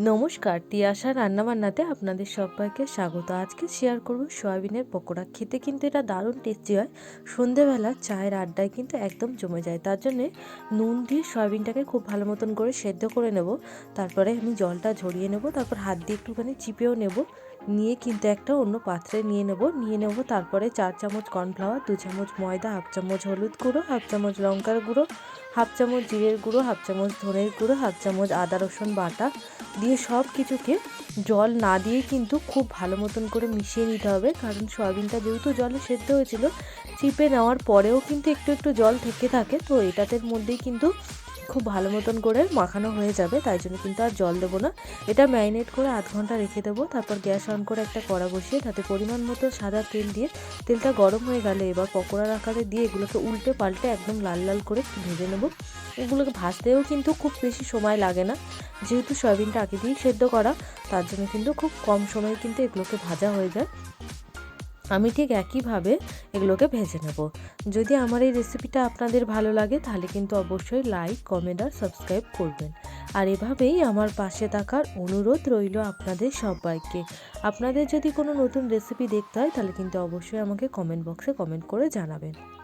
নমস্কার, তিয়াশা রান্নাবান্নাতে আপনাদের সবাইকে স্বাগত। আজকে শেয়ার করব সয়াবিনের পকোড়া। খেতে কিন্তু এটা দারুণ টেস্টি হয়। সন্ধেবেলা চায়ের আড্ডায় কিন্তু একদম জমে যায়। তার জন্যে নুন দিয়ে সয়াবিনটাকে খুব ভালো মতন করে সেদ্ধ করে নেব। তারপরে আমি জলটা ঝরিয়ে নেব, তারপর হাত দিয়ে একটুখানি চিপেও নেব। নিয়ে কিন্তু একটা অন্য পাত্রে নিয়ে নেব। নিয়ে নেব তারপরে চার চামচ কর্নফ্লাওয়ার, দু চামচ ময়দা, হাফ চামচ হলুদ গুঁড়ো, হাফ চামচ লঙ্কার গুঁড়ো, হাফ চামচ জিরের গুঁড়ো, হাফ চামচ ধনের গুঁড়ো, হাফ চামচ আদা, রসুন, বাটা দিয়ে সব কিছুকে জল না দিয়ে কিন্তু খুব ভালো মতন করে মিশিয়ে নিতে হবে। কারণ সয়াবিনটা যেহেতু জলে সেদ্ধ হয়েছিল, চিপে নেওয়ার পরেও কিন্তু একটু একটু জল থেকে থাকে, তো এটাতের মধ্যেই কিন্তু খুব ভালো মতন করে মাখানো হয়ে যাবে, তাই জন্য কিন্তু আর জল দেবো না। এটা ম্যারিনেট করে আধ ঘণ্টা রেখে দেবো, তারপর গ্যাস অন করে একটা কড়া বসিয়ে তাতে পরিমাণ মতো সাদা তেল দিয়ে, তেলটা গরম হয়ে গেলে এবার পকোড়ার আকারে দিয়ে এগুলোকে উল্টে পাল্টে একদম লাল লাল করে ভেজে নেব। এগুলোকে ভাজতেও কিন্তু খুব বেশি সময় লাগে না, যেহেতু সয়াবিনটা আগে দিয়েই সেদ্ধ করা, তার জন্য কিন্তু খুব কম সময়ে কিন্তু এগুলোকে ভাজা হয়ে যায়। আমি ঠিক একইভাবে এগুলোকে ভেজে নেব। যদি আমার এই রেসিপিটা আপনাদের ভালো লাগে, তাহলে কিন্তু অবশ্যই লাইক কমেন্ট আর সাবস্ক্রাইব করবেন। আর এভাবেই আমার পাশে থাকার অনুরোধ রইল আপনাদের সবাইকে। আপনাদের যদি কোনো নতুন রেসিপি দেখতে হয়, তাহলে কিন্তু অবশ্যই আমাকে কমেন্ট বক্সে কমেন্ট করে জানাবেন।